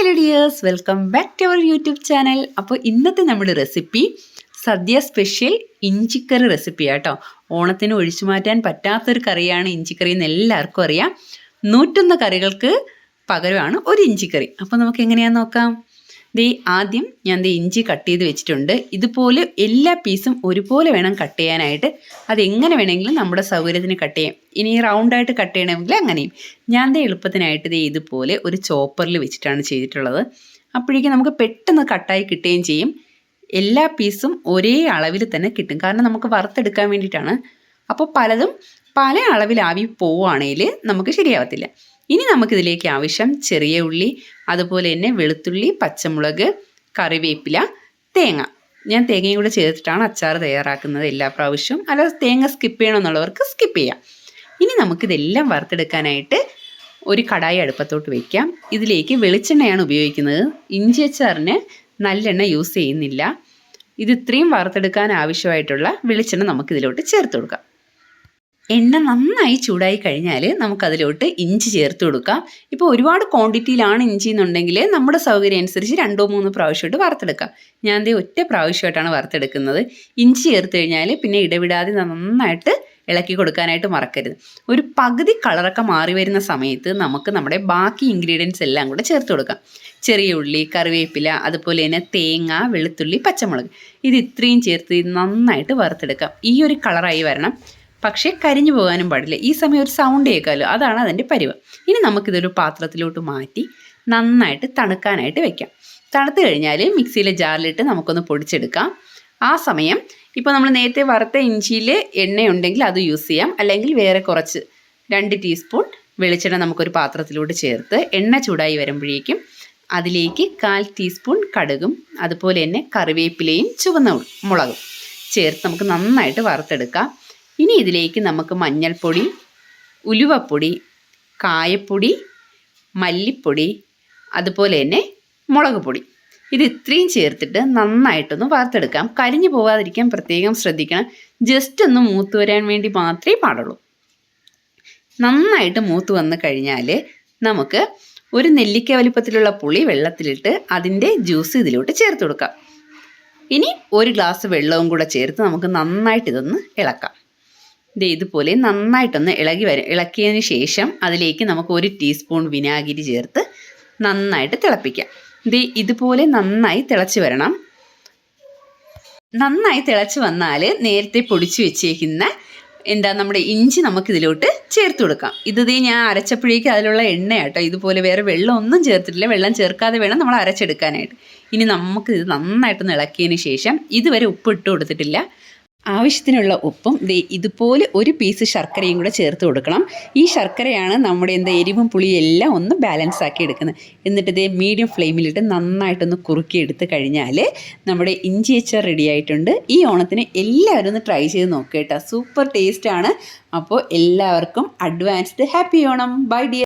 Hello welcome back to our YouTube channel അപ്പോൾ ഇന്നത്തെ നമ്മുടെ റെസിപ്പി സദ്യ സ്പെഷ്യൽ ഇഞ്ചിക്കറി റെസിപ്പി കേട്ടോ ഓണത്തിന് ഒഴിച്ചു മാറ്റാൻ പറ്റാത്തൊരു കറിയാണ് ഇഞ്ചിക്കറി എന്ന് എല്ലാവർക്കും അറിയാം. നൂറ്റൊന്ന് കറികൾക്ക് പകരമാണ് ഒരു ഇഞ്ചിക്കറി. അപ്പോൾ നമുക്ക് എങ്ങനെയാണെന്ന് നോക്കാം? ദേ ആദ്യം ഞാൻ ദേ ഇഞ്ചി കട്ട് ചെയ്ത് വെച്ചിട്ടുണ്ട്. ഇതുപോലെ എല്ലാ പീസും ഒരുപോലെ വേണം കട്ട് ചെയ്യാനായിട്ട്. അതെങ്ങനെ വേണമെങ്കിലും നമ്മുടെ സൗകര്യത്തിന് കട്ട് ചെയ്യാം. ഇനി റൗണ്ടായിട്ട് കട്ട് ചെയ്യണമെങ്കിൽ അങ്ങനെയും. ഞാൻ ദേ എളുപ്പത്തിനായിട്ട് ദേ ഇതുപോലെ ഒരു ചോപ്പറിൽ വെച്ചിട്ടാണ് ചെയ്തിട്ടുള്ളത്. അപ്പോഴേക്കും നമുക്ക് പെട്ടെന്ന് കട്ടായി കിട്ടുകയും ചെയ്യും. എല്ലാ പീസും ഒരേ അളവിൽ തന്നെ കിട്ടും. കാരണം നമുക്ക് വറുത്തെടുക്കാൻ വേണ്ടിയിട്ടാണ്. അപ്പോൾ പലതും പല അളവിൽ ആവി പോവുകയാണെങ്കിൽ നമുക്ക് ശരിയാവത്തില്ല. ഇനി നമുക്കിതിലേക്ക് ആവശ്യം ചെറിയ ഉള്ളി അതുപോലെ തന്നെ വെളുത്തുള്ളി പച്ചമുളക് കറിവേപ്പില തേങ്ങ. ഞാൻ തേങ്ങയും കൂടെ ചേർത്തിട്ടാണ് അച്ചാർ തയ്യാറാക്കുന്നത് എല്ലാ പ്രാവശ്യവും. അല്ലാതെ തേങ്ങ സ്കിപ്പ് ചെയ്യണമെന്നുള്ളവർക്ക് സ്കിപ്പ് ചെയ്യാം. ഇനി നമുക്കിതെല്ലാം വറുത്തെടുക്കാനായിട്ട് ഒരു കടായി അടുപ്പത്തോട്ട് വയ്ക്കാം ഇതിലേക്ക് വെളിച്ചെണ്ണയാണ് ഉപയോഗിക്കുന്നത്. ഇഞ്ചി അച്ചാറിന് നല്ലെണ്ണ യൂസ് ചെയ്യുന്നില്ല. ഇത് ഇത്രയും വറുത്തെടുക്കാൻ ആവശ്യമായിട്ടുള്ള വെളിച്ചെണ്ണ നമുക്കിതിലോട്ട് ചേർത്ത് കൊടുക്കാം. എണ്ണ നന്നായി ചൂടായി കഴിഞ്ഞാൽ നമുക്കതിലോട്ട് ഇഞ്ചി ചേർത്ത് കൊടുക്കാം. ഇപ്പോൾ ഒരുപാട് ക്വാണ്ടിറ്റിയിലാണ് ഇഞ്ചി എന്നുണ്ടെങ്കിൽ നമ്മുടെ സൗകര്യം അനുസരിച്ച് രണ്ടോ മൂന്നോ പ്രാവശ്യമായിട്ട് വറുത്തെടുക്കാം. ഞാൻ ദേ ഒറ്റ പ്രാവശ്യമായിട്ടാണ് വറുത്തെടുക്കുന്നത്. ഇഞ്ചി ചേർത്ത് കഴിഞ്ഞാൽ പിന്നെ ഇടവിടാതെ നന്നായിട്ട് ഇളക്കി കൊടുക്കാനായിട്ട് മറക്കരുത്. ഒരു പകുതി കളറൊക്കെ മാറി വരുന്ന സമയത്ത് നമുക്ക് നമ്മുടെ ബാക്കി ഇൻഗ്രീഡിയൻസ് എല്ലാം കൂടെ ചേർത്ത് കൊടുക്കാം. ചെറിയ ഉള്ളി കറിവേപ്പില അതുപോലെ തന്നെ തേങ്ങ വെളുത്തുള്ളി പച്ചമുളക്. ഇത് ഇത്രയും ചേർത്ത് നന്നായിട്ട് വറുത്തെടുക്കാം. ഈ ഒരു കളറായി വരണം. പക്ഷേ കരിഞ്ഞു പോകാനും പാടില്ല. ഈ സമയം ഒരു സൗണ്ട് കേൾക്കാമല്ലോ അതാണ് അതിന്റെ പരിവ്. ഇനി നമുക്കിതൊരു പാത്രത്തിലോട്ട് മാറ്റി നന്നായിട്ട് തണുക്കാനായിട്ട് വെക്കാം. തണുത്ത് കഴിഞ്ഞാൽ മിക്സിയിലെ ജാറിലിട്ട് നമുക്കൊന്ന് പൊടിച്ചെടുക്കാം. ആ സമയം ഇപ്പോൾ നമ്മൾ നേരത്തെ വറുത്ത ഇഞ്ചിയിൽ എണ്ണയുണ്ടെങ്കിൽ അത് യൂസ് ചെയ്യാം. അല്ലെങ്കിൽ വേറെ കുറച്ച് രണ്ട് ടീസ്പൂൺ വെളിച്ചെണ്ണ നമുക്കൊരു പാത്രത്തിലോട്ട് ചേർത്ത് എണ്ണ ചൂടായി വരുമ്പോഴേക്കും അതിലേക്ക് കാൽ ടീസ്പൂൺ കടുകും അതുപോലെ തന്നെ കറിവേപ്പിലയും ചുവന്ന മുളകും ചേർത്ത് നമുക്ക് നന്നായിട്ട് വറുത്തെടുക്കാം. ഇനി ഇതിലേക്ക് നമുക്ക് മഞ്ഞൾപ്പൊടി ഉലുവപ്പൊടി കായപ്പൊടി മല്ലിപ്പൊടി അതുപോലെ തന്നെ മുളക് പൊടി. ഇത് ഇത്രയും ചേർത്തിട്ട് നന്നായിട്ടൊന്ന് വാർത്തെടുക്കാം കരിഞ്ഞു പോകാതിരിക്കാൻ പ്രത്യേകം ശ്രദ്ധിക്കണം. ജസ്റ്റ് ഒന്ന് മൂത്ത് വരാൻ വേണ്ടി മാത്രമേ പാടുള്ളൂ. നന്നായിട്ട് മൂത്ത് വന്നു കഴിഞ്ഞാൽ നമുക്ക് ഒരു നെല്ലിക്ക വലിപ്പത്തിലുള്ള പുളി വെള്ളത്തിലിട്ട് അതിന്റെ ജ്യൂസ് ഇതിലോട്ട് ചേർത്ത് കൊടുക്കാം. ഇനി ഒരു ഗ്ലാസ് വെള്ളവും കൂടെ ചേർത്ത് നമുക്ക് നന്നായിട്ട് ഇതൊന്ന് ഇളക്കാം. ഇത് ഇതുപോലെ നന്നായിട്ടൊന്ന് ഇളകി വരും ഇളക്കിയതിന് ശേഷം അതിലേക്ക് നമുക്ക് ഒരു ടീസ്പൂൺ വിനാഗിരി ചേർത്ത് നന്നായിട്ട് തിളപ്പിക്കാം. ഇത് ഇതുപോലെ നന്നായി തിളച്ച് വരണം. നന്നായി തിളച്ച് വന്നാൽ നേരത്തെ പൊടിച്ചു വെച്ചേക്കുന്ന എന്താ നമ്മുടെ ഇഞ്ചി നമുക്കിതിലോട്ട് ചേർത്ത് കൊടുക്കാം. ഇത് ഞാൻ അരച്ചപ്പോഴേക്ക് അതിലുള്ള എണ്ണ കേട്ടോ ഇതുപോലെ വേറെ വെള്ളം ഒന്നും ചേർത്തിട്ടില്ല. വെള്ളം ചേർക്കാതെ വേണം നമ്മൾ അരച്ചെടുക്കാനായിട്ട്. ഇനി നമുക്കിത് നന്നായിട്ടൊന്ന് ഇളക്കിയതിന് ശേഷം ഇതുവരെ ഉപ്പ് ഇട്ട് കൊടുത്തിട്ടില്ല. ആവശ്യത്തിനുള്ള ഉപ്പും ദേ ഇതുപോലെ ഒരു പീസ് ശർക്കരയും കൂടെ ചേർത്ത് കൊടുക്കണം. ഈ ശർക്കരയാണ് നമ്മുടെ എന്താ എരിവും പുളിയും എല്ലാം ഒന്ന് ബാലൻസ് ആക്കി എടുക്കുന്നത്. എന്നിട്ട് ഇതേ മീഡിയം ഫ്ലെയിമിലിട്ട് നന്നായിട്ടൊന്ന് കുറുക്കി എടുത്ത് കഴിഞ്ഞാൽ നമ്മുടെ ഇഞ്ചി അച്ചാർ റെഡി ആയിട്ടുണ്ട്. ഈ ഓണത്തിന് എല്ലാവരും ഒന്ന് ട്രൈ ചെയ്ത് നോക്കുക കേട്ടോ. സൂപ്പർ ടേസ്റ്റാണ് അപ്പോൾ എല്ലാവർക്കും advanced happy Onam. Bye dear